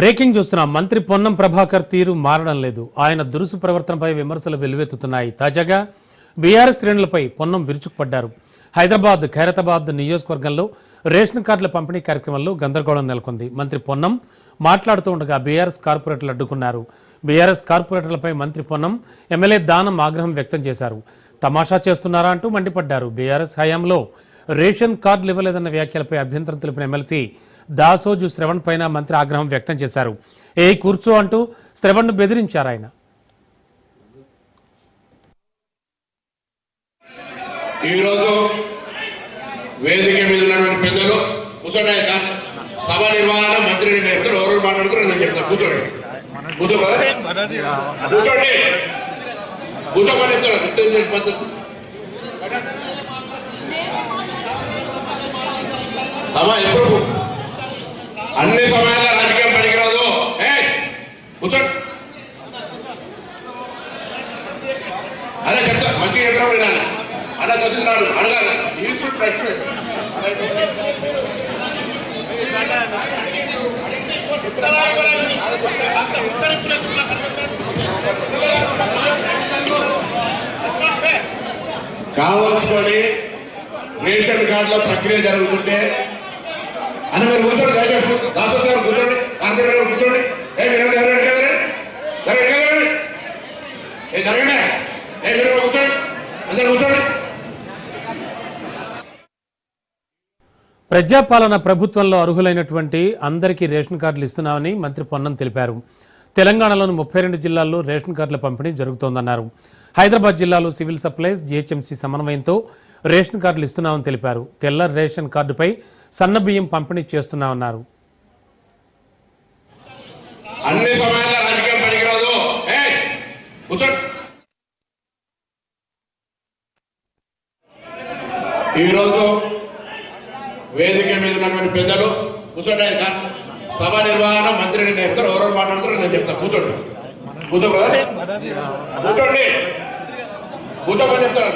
Breaking చూస్తున్నాం మంత్రి పొన్నం ప్రభాకర్ తీరు మారడం లేదు. ఆయన దురుసు ప్రవర్తనపై విమర్శలు వెల్లువెత్తుతున్నాయి. తాజాగా బీఆర్ఎస్ శ్రేణులపై పొన్నం విరుచుకుపడ్డారు. హైదరాబాద్ ఖైరతాబాద్ నియోజకవర్గంలో రేషన్ కార్డుల పంపిణీ కార్యక్రమంలో గందరగోళం నెలకొంది. మంత్రి పొన్నం మాట్లాడుతూ ఉండగా బీఆర్ఎస్ కార్పొరేటర్లు అడ్డుకున్నారు. బీఆర్ఎస్ కార్పొరేటర్లపై మంత్రి పొన్నం ఎమ్మెల్యే దానం ఆగ్రహం వ్యక్తం చేశారు. తమాషా చేస్తున్నారా అంటూ మండిపడ్డారు. బీఆర్ఎస్ హయాంలో రేషన్ కార్డులు ఇవ్వలేదన్న వ్యాఖ్యలపై అభ్యంతరం తెలిపిన ఎమ్మెల్సీ దాసోజు శ్రవణ్ పైన మంత్రి ఆగ్రహం వ్యక్తం చేశారు. ఏ కూర్చో అంటూ శ్రవణ్ను బెదిరించారు ఆయన. ఈరోజు వేదిక మీద ఉన్నటువంటి పెద్దలు కూర్చోండి సభ నిర్వహణ మంత్రి నేను చెప్తారు ఎవరు మాట్లాడుతారో నేను చెప్తాను కూర్చోండి. కూర్చోండి. కూర్చోండి కూర్చోమని చెప్తాను గుర్తించండి పద్ధతి సభ ఎప్పుడు అన్ని సమయాల్లో రాజకీయం పనికిరాదు. కూర్చోండి. అదే చెప్తా మంచిగా చెప్తాడు నేను అన్న చూస్తున్నాడు అడగాలి. ఈ షుడ్ ప్రశ్న కావాల్సుకొని రేషన్ కార్డులో ప్రక్రియ జరుగుతుంటే అని మీరు కూర్చోండి దయచేసి దాసోద్ గారు కూర్చోండి కార్పొరేటర్ గారు కూర్చోండి. ఏ మీరు జరగండి కదండి జరగండి కదండి ఏ జరగండి. ఏ మీరు కూర్చోండి? అందరు కూర్చోండి. ప్రజాపాలన ప్రభుత్వంలో అర్హులైనటువంటి అందరికీ రేషన్ కార్డులు ఇస్తున్నామని మంత్రి పొన్నం తెలిపారు. తెలంగాణలోని ముప్పై రెండు జిల్లాల్లో రేషన్ కార్డుల పంపిణీ జరుగుతోందన్నారు. హైదరాబాద్ జిల్లాలో సివిల్ సప్లైస్ జీహెచ్ఎంసీ సమన్వయంతో రేషన్ కార్డులు ఇస్తున్నామని తెలిపారు. తెల్ల రేషన్ కార్డుపై సన్న బియ్యం పంపిణీ చేస్తున్నామన్నారు అన్ని సమయాల్లో రాజకీయం పనికిరాదు ఈరోజు వేదిక మీద ఉన్నటువంటి పెద్దలు కూర్చోండి. సభ నిర్వహణ మంత్రి నేను చెప్తారు ఎవరు మాట్లాడతారో నేను చెప్తా కూర్చోండి. కూర్చో కూర్చోండి. కూర్చోమని చెప్తాను.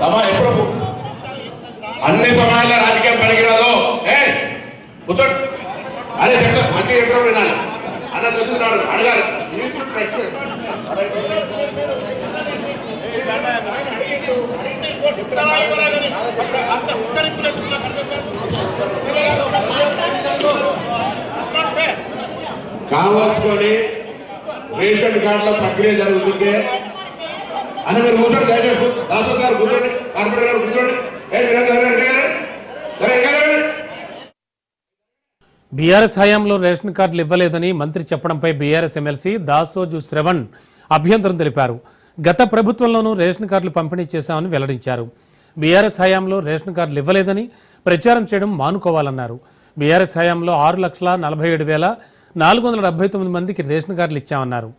గుర్తించండి ఎప్పుడు అన్ని సమయాల్లో రాజకీయం పనికిరాదు? ఏ కూర్చోండి. అదే చెప్తా మంచిగా ఎప్పుడు వినాలి? అన్న చూస్తున్నాడు అడగాలి. You should కావాల్సుకొని రేషన్ కార్డుల ప్రక్రియ జరుగుతుంటే అన్న మీరు కూర్చోండి దయచేసి దాసో గారు కూర్చోండి కార్పొరేటర్ గారు కూర్చోండి. బీఆర్ఎస్ హయాంలో రేషన్ కార్డులు ఇవ్వలేదని మంత్రి చెప్పడంపై బీఆర్ఎస్ ఎమ్మెల్సీ దాసోజు శ్రవణ్ అభ్యంతరం తెలిపారు. గత ప్రభుత్వంలోనూ రేషన్ కార్డులు పంపిణీ చేశామని వెల్లడించారు. బీఆర్ఎస్ హయాంలో రేషన్ కార్డులు ఇవ్వలేదని ప్రచారం చేయడం మానుకోవాలన్నారు. బీఆర్ఎస్ హయాంలో ఆరు లక్షల నలభై ఏడు వేల నాలుగు వందల డెబ్బై తొమ్మిది మందికి రేషన్ కార్డులు ఇచ్చామన్నారు.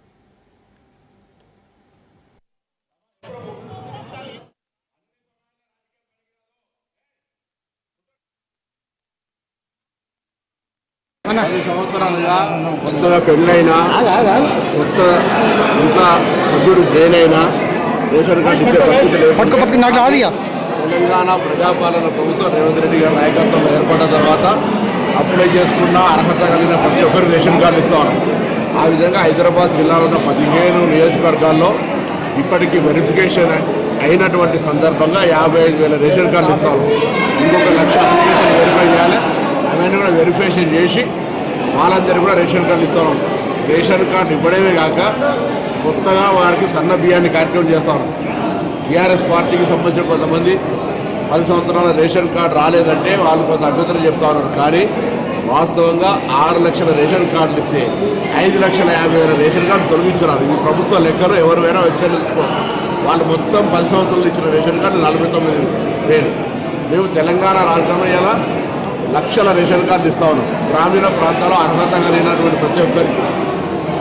కొత్తగా పెళ్ళైనా కొత్త ఇంట్లో సభ్యుడు అయినా రేషన్ కార్డు ఇచ్చే పరిస్థితి ఇక. తెలంగాణ ప్రజాపాలన ప్రభుత్వం రేవంత్ రెడ్డి గారి నాయకత్వంలో ఏర్పడిన తర్వాత అప్లై చేసుకున్న అర్హత కలిగిన ప్రతి ఒక్కరు రేషన్ కార్డు ఇస్తా ఆ విధంగా హైదరాబాద్ జిల్లాలో ఉన్న పదిహేను నియోజకవర్గాల్లో ఇప్పటికీ వెరిఫికేషన్ అయినటువంటి సందర్భంగా యాభై ఐదు వేల రేషన్ కార్డులు ఇస్తాం ఇంకొక లక్ష వెరిఫై చేయాలి. అవన్నీ కూడా వెరిఫికేషన్ చేసి వాళ్ళందరూ కూడా రేషన్ కార్డు ఇస్తాం రేషన్ కార్డు ఇవ్వడమే కాక కొత్తగా వారికి సన్న బియ్యాన్ని కార్యక్రమం చేస్తాను టీఆర్ఎస్ పార్టీకి సంబంధించిన కొంతమంది పది సంవత్సరాల రేషన్ కార్డు రాలేదంటే వాళ్ళు కొంత అభ్యంతరం చెప్తా ఉన్నారు కానీ వాస్తవంగా ఆరు లక్షల రేషన్ కార్డులు ఇస్తే ఐదు లక్షల యాభై వేల రేషన్ కార్డు తొలగించున్నారు ఇది ప్రభుత్వ లెక్కలు ఎవరివైనా వెబ్సైట్లో తీసుకోవాలి వాళ్ళు మొత్తం పది సంవత్సరాలు ఇచ్చిన రేషన్ కార్డు నలభై తొమ్మిది వేలు. మేము తెలంగాణ రాష్ట్రంలో ఇలా లక్షల రేషన్ కార్డులు ఇస్తా ఉన్నాం. గ్రామీణ ప్రాంతాల్లో అర్హత కలిగినటువంటి ప్రతి ఒక్కరికి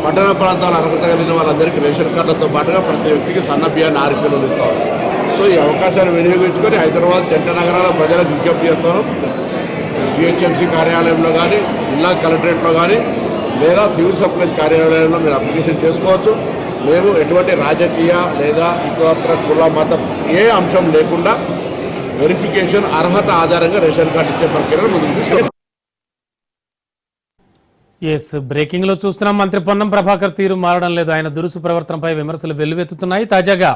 పట్టణ ప్రాంతాల అర్హత కలిగిన వాళ్ళందరికీ రేషన్ కార్డులతో పాటుగా ప్రతి వ్యక్తికి సన్న బియ్యాన్ని ఆరు కిలోలు సో ఈ అవకాశాన్ని వినియోగించుకొని హైదరాబాద్ జంట నగరాల ప్రజలకు విజ్ఞప్తి చేస్తాను. జిహెచ్ఎంసీ కార్యాలయంలో కానీ జిల్లా కలెక్టరేట్లో కానీ లేదా సివిల్ సప్లైస్ కార్యాలయంలో మీరు అప్లికేషన్ చేసుకోవచ్చు. మేము ఎటువంటి రాజకీయ లేదా ఇతరత్ర కుల మతం ఏ అంశం లేకుండా వెరిఫికేషన్ అర్హత ఆధారంగా రేషన్ కార్డు ఇచ్చే ప్రక్రియను ముందుకు తీసుకెళ్తాం. ఎస్ బ్రేకింగ్లో చూస్తున్నాం. మంత్రి పొన్నం ప్రభాకర్ తీరు మారడం లేదు. ఆయన దురుసు ప్రవర్తనపై విమర్శలు వెల్లువెత్తుతున్నాయి. తాజాగా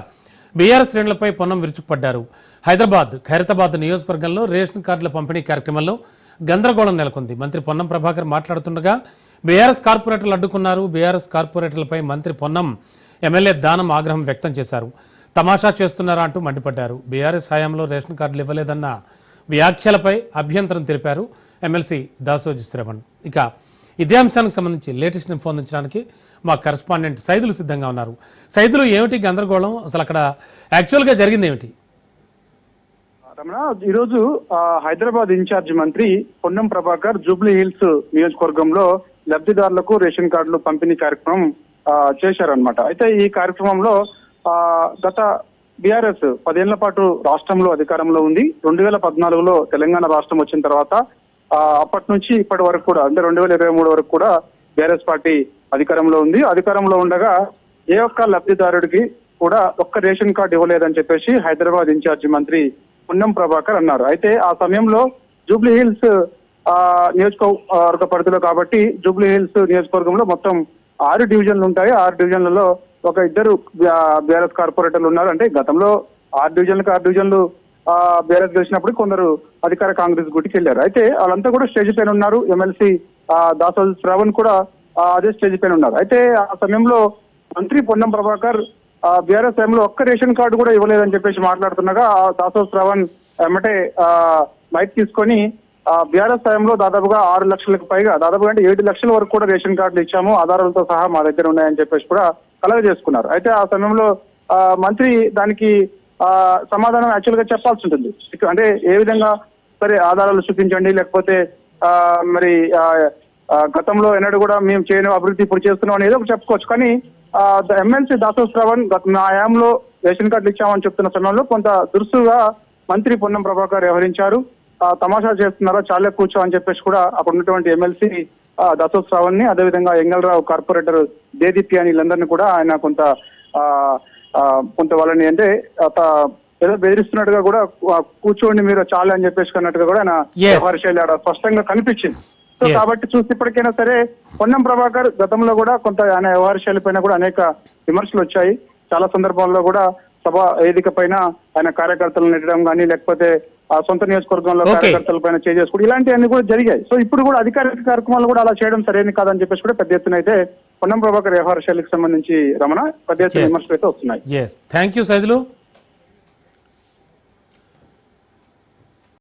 బీఆర్ శ్రేణులపై పొన్నం విరుచుకుపడ్డారు. హైదరాబాద్ ఖైరతాబాద్ నియోజకవర్గంలో రేషన్ కార్డుల పంపిణీ కార్యక్రమంలో గందరగోళం నెలకొంది. మంత్రి పొన్నం ప్రభాకర్ మాట్లాడుతుండగా బీఆర్ఎస్ కార్పొరేటర్లు అడ్డుకున్నారు. బీఆర్ఎస్ కార్పొరేటర్లపై మంత్రి పొన్నం ఎమ్మెల్యే దానం ఆగ్రహం వ్యక్తం చేశారు. తమాషా చేస్తున్నారా అంటూ మండిపడ్డారు. బీఆర్ఎస్ హయాంలో రేషన్ కార్డులు ఇవ్వలేదన్న వ్యాఖ్యలపై అభ్యంతరం తెలిపారు ఎమ్మెల్సీ దాసోజి శ్రవణ్. ఇక ఇదే అంశానికి సంబంధించి లేటెస్ట్ ఇన్ఫో అందించడానికి మా కరస్పాండెంట్ సైదులు సిద్ధంగా ఉన్నారు. సైదులు ఏమిటి గందరగోళం? అసలు అక్కడ యాక్చువల్గా జరిగింది ఏమిటి? రమణ ఈరోజు హైదరాబాద్ ఇన్ఛార్జ్ మంత్రి పొన్నం ప్రభాకర్ జూబ్లీ హిల్స్ నియోజకవర్గంలో లబ్ధిదారులకు రేషన్ కార్డులు పంపిణీ కార్యక్రమం చేశారనమాట అయితే ఈ కార్యక్రమంలో గత బీఆర్ఎస్ పదేళ్ళ పాటు రాష్ట్రంలో అధికారంలో ఉంది. రెండు వేల పద్నాలుగులో తెలంగాణ రాష్ట్రం వచ్చిన తర్వాత అప్పటి నుంచి ఇప్పటి వరకు కూడా అంటే రెండు వేల ఇరవై మూడు వరకు కూడా బీఆర్ఎస్ పార్టీ అధికారంలో ఉంది. అధికారంలో ఉండగా ఏ ఒక్క లబ్ధిదారుడికి కూడా ఒక్క రేషన్ కార్డు ఇవ్వలేదని చెప్పేసి హైదరాబాద్ ఇన్ఛార్జి మంత్రి పున్నం ప్రభాకర్ అన్నారు. అయితే ఆ సమయంలో జూబ్లీ హిల్స్ నియోజకవర్గ పరిధిలో కాబట్టి జూబ్లీ హిల్స్ నియోజకవర్గంలో మొత్తం ఆరు డివిజన్లు ఉంటాయి. ఆరు డివిజన్లలో ఒక ఇద్దరు బీఆర్ఎస్ కార్పొరేటర్లు ఉన్నారు. అంటే గతంలో ఆరు డివిజన్లకు ఆరు డివిజన్లు బీఆర్ఎస్ గెలిచినప్పుడు కొందరు అధికార కాంగ్రెస్ గుడికి వెళ్ళారు. అయితే వాళ్ళంతా కూడా స్టేజ్ పైన ఉన్నారు. ఎమ్మెల్సీ దాసోజు శ్రావణ్ కూడా అదే స్టేజ్ పైన ఉన్నారు. అయితే ఆ సమయంలో మంత్రి పొన్నం ప్రభాకర్ బీఆర్ఎస్ టైంలో ఒక్క రేషన్ కార్డు కూడా ఇవ్వలేదని చెప్పేసి మాట్లాడుతుండగా ఆ దాసో శ్రావణ్ ఎమ్మటే మైక్ తీసుకొని బీఆర్ఎస్ టైంలో దాదాపుగా ఆరు లక్షలకు పైగా దాదాపుగా అంటే ఏడు లక్షల వరకు కూడా రేషన్ కార్డులు ఇచ్చాము. ఆధారాలతో సహా మా దగ్గర ఉన్నాయని చెప్పేసి కూడా కలగ చేసుకున్నారు అయితే ఆ సమయంలో ఆ, మంత్రి దానికి ఆ, సమాధానం యాక్చువల్గా చెప్పాల్సి ఉంటుంది. అంటే ఏ విధంగా సరే ఆధారాలు చూపించండి లేకపోతే ఆ, మరి ఆ, గతంలో ఎన్నడూ కూడా మేము చేయని అభివృద్ధి ఇప్పుడు చేస్తున్నాం అనేది ఒకటి చెప్పుకోవచ్చు. కానీ ఎమ్మెల్సీ దాసో శ్రవణ్ గత నా హయాంలో రేషన్ కార్డులు ఇచ్చామని చెప్తున్న సమయంలో కొంత దురుసుగా మంత్రి పొన్నం ప్రభాకర్ వ్యవహరించారు. ఆ, తమాషా చేస్తున్నారా చాలే కూర్చో అని చెప్పేసి కూడా అక్కడ ఉన్నటువంటి ఎమ్మెల్సీ దాసో శ్రావణ్ని అదేవిధంగా ఎంగళరావు కార్పొరేటర్ దేదీప్తి అని వీళ్ళందరినీ కూడా ఆయన కొంత కొంత వాళ్ళని అంటే ఏదో బెదిరిస్తున్నట్టుగా కూడా కూర్చోండి మీరు చాలు అని చెప్పేసి అన్నట్టుగా కూడా ఆయన. వ్యవహార శైలి ఆడ స్పష్టంగా కనిపించింది సో. కాబట్టి చూసి ఇప్పటికైనా సరే పొన్నం ప్రభాకర్ గతంలో కూడా కొంత ఆయన వ్యవహార శైలి పైన కూడా అనేక విమర్శలు వచ్చాయి చాలా సందర్భాల్లో కూడా సభ వేదిక పైన ఆయన కార్యకర్తలు నెట్టడం కానీ లేకపోతే ఆ సొంత నియోజకవర్గంలో. కార్యకర్తల పైన చేసుకోవడం ఇలాంటివన్నీ కూడా జరిగాయి సో ఇప్పుడు కూడా అధికారిక కార్యక్రమాలు కూడా అలా చేయడం సరైనది కాదని చెప్పేసి కూడా పెద్ద ఎత్తున అయితే పొన్నం ప్రభాకర్ వ్యవహార శైలికి సంబంధించి రమణ పెద్ద ఎత్తున. విమర్శలు అయితే వస్తున్నాయి థ్యాంక్ యూ సైదులు